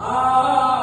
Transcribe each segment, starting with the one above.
Ah.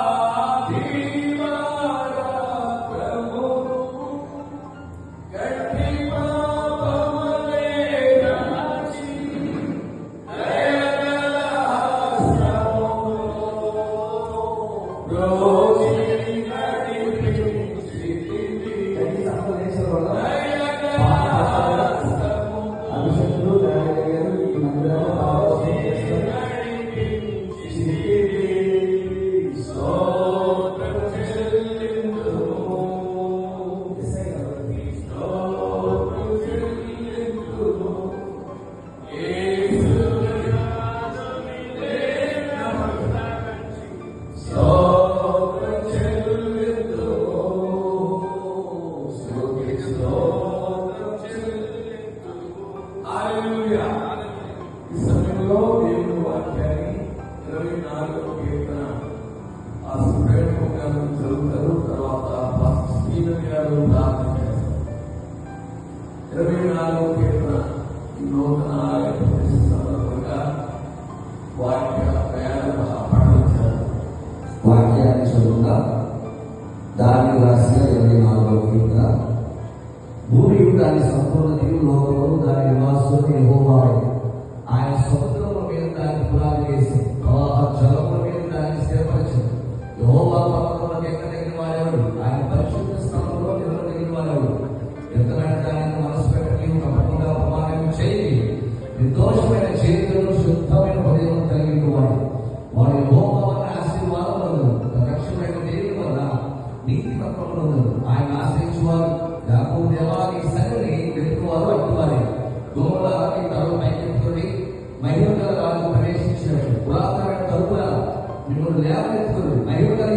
Pastor Steven ప్రార్థన చేస్తారు ఇరవై నాలుగో కీర్తన ఈ నూతన ఆలయ ప్రతిష్ఠ వాక్య వేద పాటించారు వాక్యాన్ని చదువుగా దాన్ని రాసిన ఇరవై నాలుగవ కీర్తన భూమి యుద్ధాన్ని సంపూర్ణతయు లోకము దాని లేవనెత్తుకుని మహిమ గల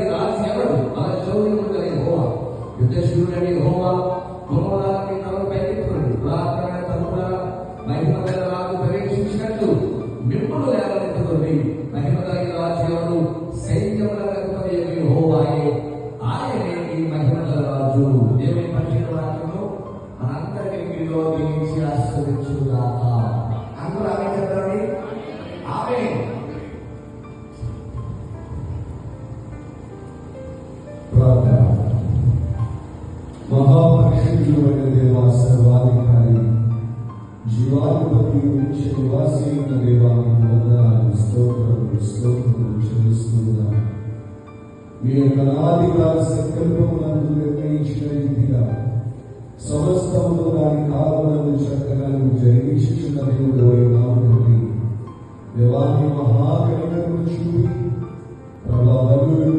జీవాధిపతి నుంచి నివాసి అయిన దేవానికి వందనాలు స్తోత్రములు స్తోత్రములు మీ యొక్క నిర్ణయించిన రీతిగా దాని చక్కగా నువ్వు దేవుడు దేవాన్ని చూపి ప్రభా బలుడు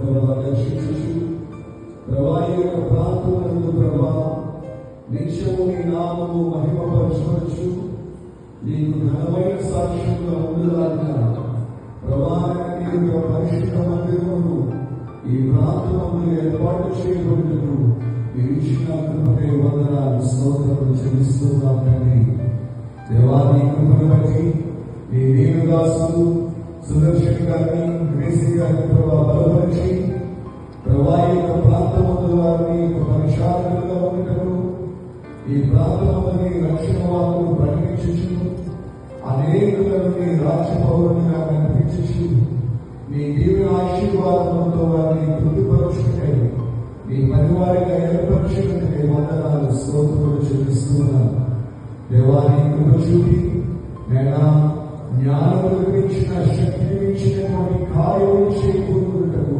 ప్రభా రక్షించు ప్రభా యొక్క ప్రభా నిత్యము నీ నామము మహిమపరచవచ్చు నీకు ఘనమైన సాక్ష్యంగా ఉండలాగా. ప్రభా యొక్క పరిశుద్ధ మందిరమును ఈ ప్రాంతమును ఏర్పాటు చేయబడినట్లు మీరు ఇచ్చిన కృపకే వందనాలు స్తోత్రములు చెల్లిస్తున్నాం తండ్రి దేవాన్ని కృపను బట్టి నీ దేవదాసులు సుదర్శన్ గారిని గ్రేసి గారిని ప్రభా బలపరిచి ప్రభా యొక్క ప్రాంతమందు వారిని ఒక పరిశాలుగా ఉండటము ఈ ప్రాంతమందుని రక్షణ వాళ్ళు ప్రకటించు అనేకులను రాష్ట్ర రాజ్య పౌరునిగా కనిపించు నీ దీవి ఆశీర్వాదంతో వారిని తృప్తిపరచుకుంటే నీ పరివారిగా ఏర్పరచుకుంటే వందనాలు స్తోత్రులు చెల్లిస్తున్నాను. దేవాన్ని కృప చూపి నేను జ్ఞానము గురించిన శక్తి ఇచ్చినటువంటి కార్యం చేయకూడదు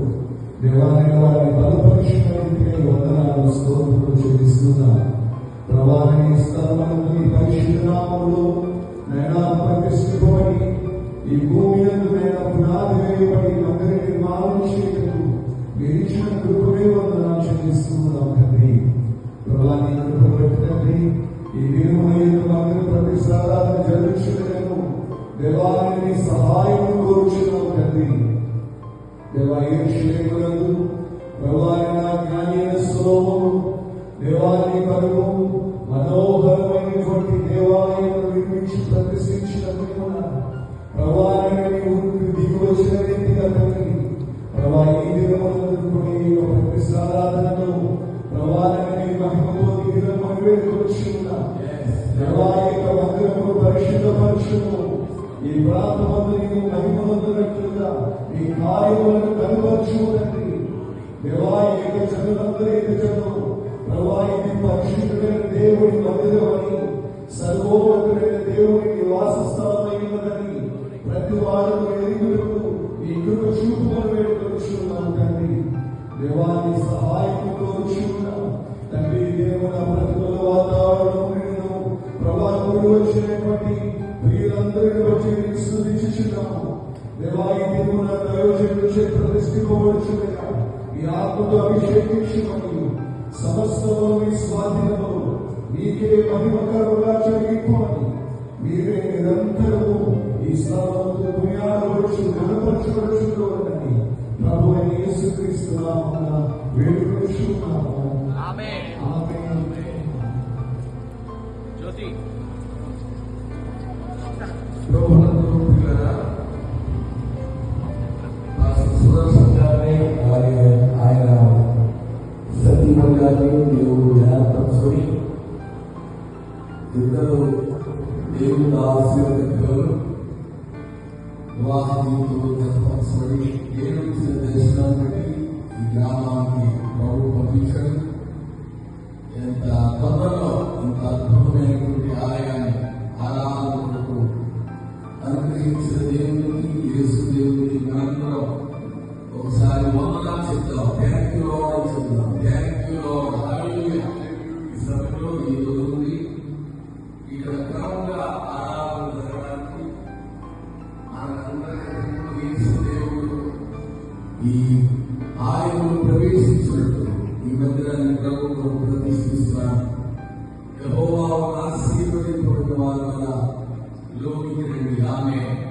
దేవాన్ని వారిని బలపరిచినటువంటి వందనాలు స్తోత్రులు చెల్లిస్తున్నాను. ప్రవాహని స్థలమందు పరిశుద్ధ నామములో నైనా ప్రతిష్ఠింపబడి ఈ భూమి పునాది వేయబడి ఈ ప్రాంతమందు నీవు మహిమవంతునట్లుగా ఈ కార్యములను కనుపరుచుకున్నది దేవాయక జనులందరూ ఎదుటను ప్రవాహిని పరిశుద్ధుడైన దేవుడి మందిరమని సర్వోన్నతుడైన దేవుడి నివాస స్థలమైనదని ప్రతి వారు ఎరుగులకు నీ కృప చూపుదల వేడుక ఋషులున్నాము తండ్రి. దేవాన్ని సహాయంతో ఋషులున్నాము తండ్రి దేవుడ ప్రతికూల వాతావరణం నేను ప్రభా గురు వచ్చినటువంటి వీరందరిని వచ్చి నీకు స్థుతించున్నాము దేవాయి దేవుడ దయోజనుడిచే ప్రతిష్ఠింపబడుచున్నాయా ఈ ఆత్మతో స్వాధీనము. నీకే మహిమకరముగా జరిగిపోని మీరే నిరంతరము ఈ స్థలంలో దుర్యాడవచ్చు కనపరచవచ్చు అని ప్రభు అయిన యేసుక్రీస్తు నామమున వేడుకొనిచున్నాము. ఆమేన్. Amen.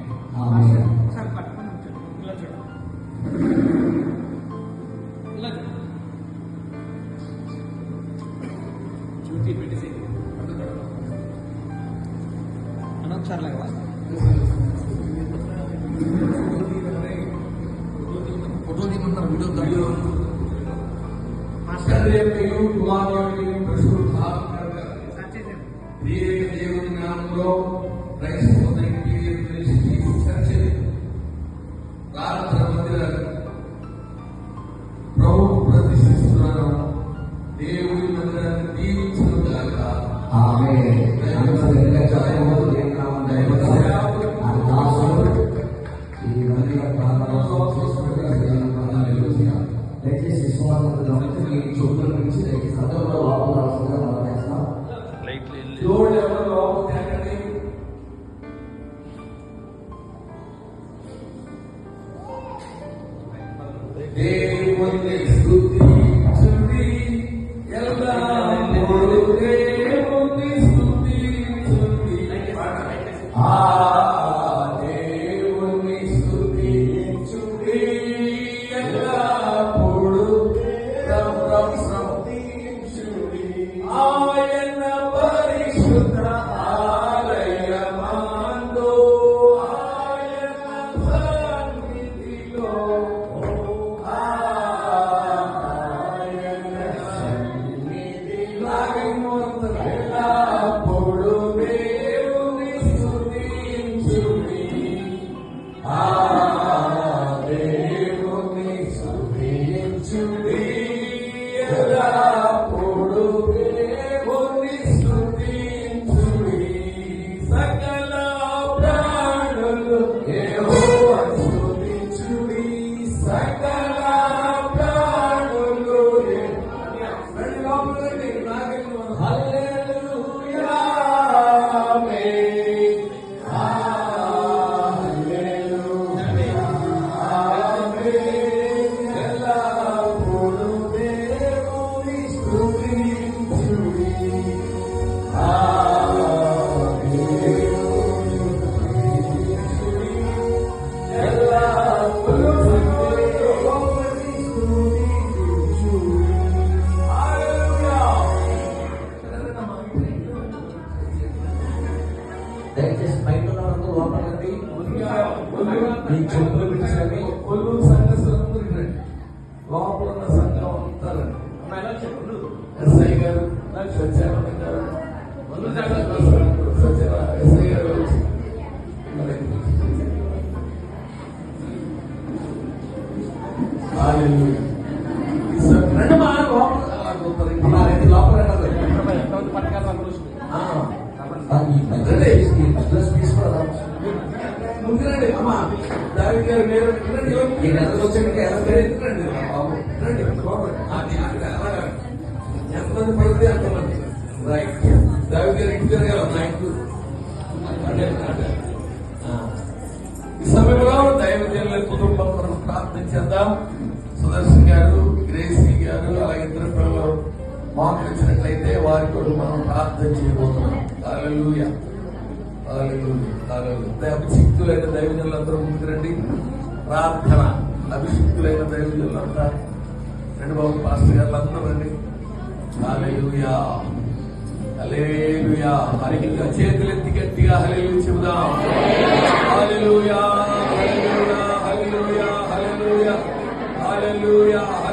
Amen. మీరు మీరు ఈ నెలలో వచ్చాక ఎలా బాబు. ఎంతమంది పడితే అంతమంది రైట్. రవి గారు ఇంటి గారు నైట్ ఈ సమయంలో దైవజనుల కుటుంబం మనం ప్రార్థించేద్దాం సుదర్శన్ గారు గ్రేసి గారు అలాగే ఇద్దరు పిల్లలు మాట్లాడినట్లయితే వారి కొరకు మనం ప్రార్థన చేయబోతున్నాం. అభిషిక్తులైన దైవజనులందరూ ముందుకు రండి. ప్రార్థన. అభిషిక్తులైన దైవజనులంతా రెండు. బాబు పాస్టర్ గారు అందరూ రండి. హల్లెలూయా. హల్లెలూయా. హల్లెలూయా చేతులెత్తి గట్టిగా హలేలు చెబుదాం. హల్లెలూయా హల్లెలూయా హల్లెలూయా హల్లెలూయా హల్లెలూయా.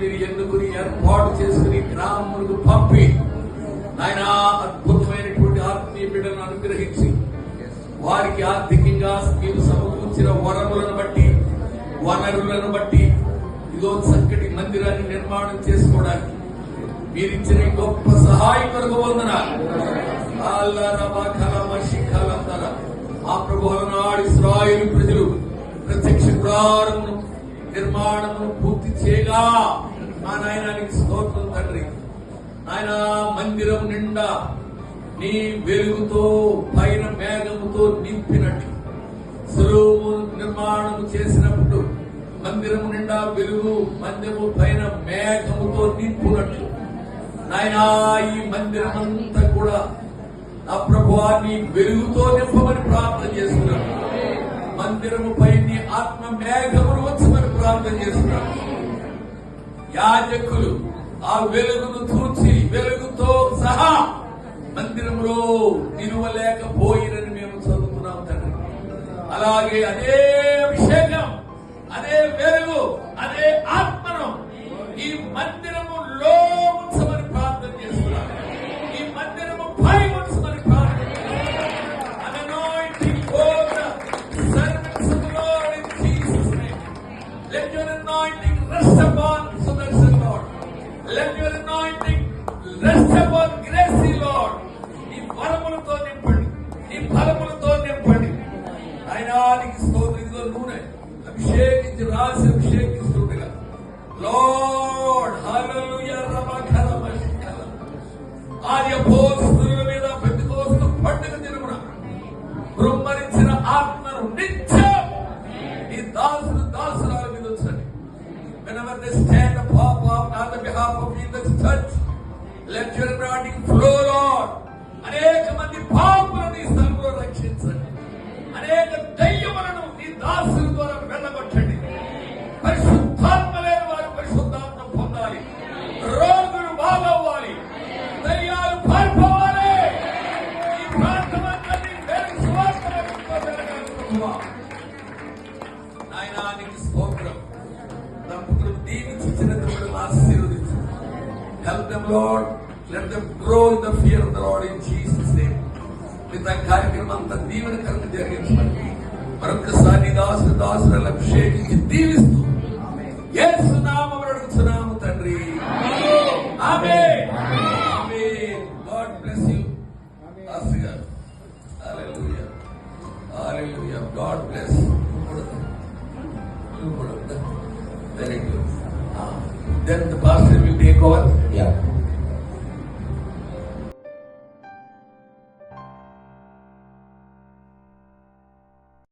మీరు ఎన్నుకుని ఏర్పాటు చేసుకుని గ్రామములకు పంపి ఆయన అద్భుతమైనటువంటి ఆత్మీయ బిడ్డలను అనుగ్రహించి వారికి ఆర్థికంగా మీరు సమకూర్చిన వనరులను బట్టి వనరులను బట్టి ఇదో చక్కటి మందిరాన్ని నిర్మాణం చేసుకోవడానికి మీరు ఇచ్చిన గొప్ప సహాయం కొరకు వందనాలు. ఆ ప్రభు నాడు ఇస్రాయిల్ ప్రజలు ప్రత్యక్ష ప్రారంభం నిర్మాణమును పూర్తి చేయగా మా నాయనానికి స్తోత్రం తండ్రి. ఆయన మందిరం నిండా నీ వెలుగుతో పైన మేఘముతో నింపినట్లు సులువు నిర్మాణం చేసినప్పుడు మందిరము నిండా వెలుగు మందిరము పైన మేఘముతో నింపునట్లు నాయనా ఈ మందిరం అంతా కూడా నా ప్రభువాన్ని వెలుగుతో నింపమని ప్రార్థన చేస్తున్నాను. మందిరము పై నీ ఆత్మ మేఘము ప్రార్థన చేస్తున్నాను యాజకులు ఆ వెలుగును తూచి వెలుగుతో సహా మందిరంలో నిలువలేకపోయినని మేము చదువుతున్నాం తండ్రి. అలాగే అదే వరములతో నింపండి. నీ ఫలములతో నింపండి. ఆయనానికి స్తోత్రం. ఇదిగో నూనె. అభిషేకించి రాసి అభిషేకిస్తుండగా. లోడ్ హల్లెలూయా రమఖల మషకల ఆది అపోస్తుల మీద పెద్దకోస్తు పండుగ దినమున బృంమరించిన ఆత్మను నిత్యం ఈ దాసులు దాసురాల మీద ఉంచండి. Whenever they stand up on the behalf of Jesus church let your anointing మరొకసారి దాసు దాసులను అభిషేకించి దీవిస్తూ యేసు నామమున అడుగుచున్నాము తండ్రి. ఆమె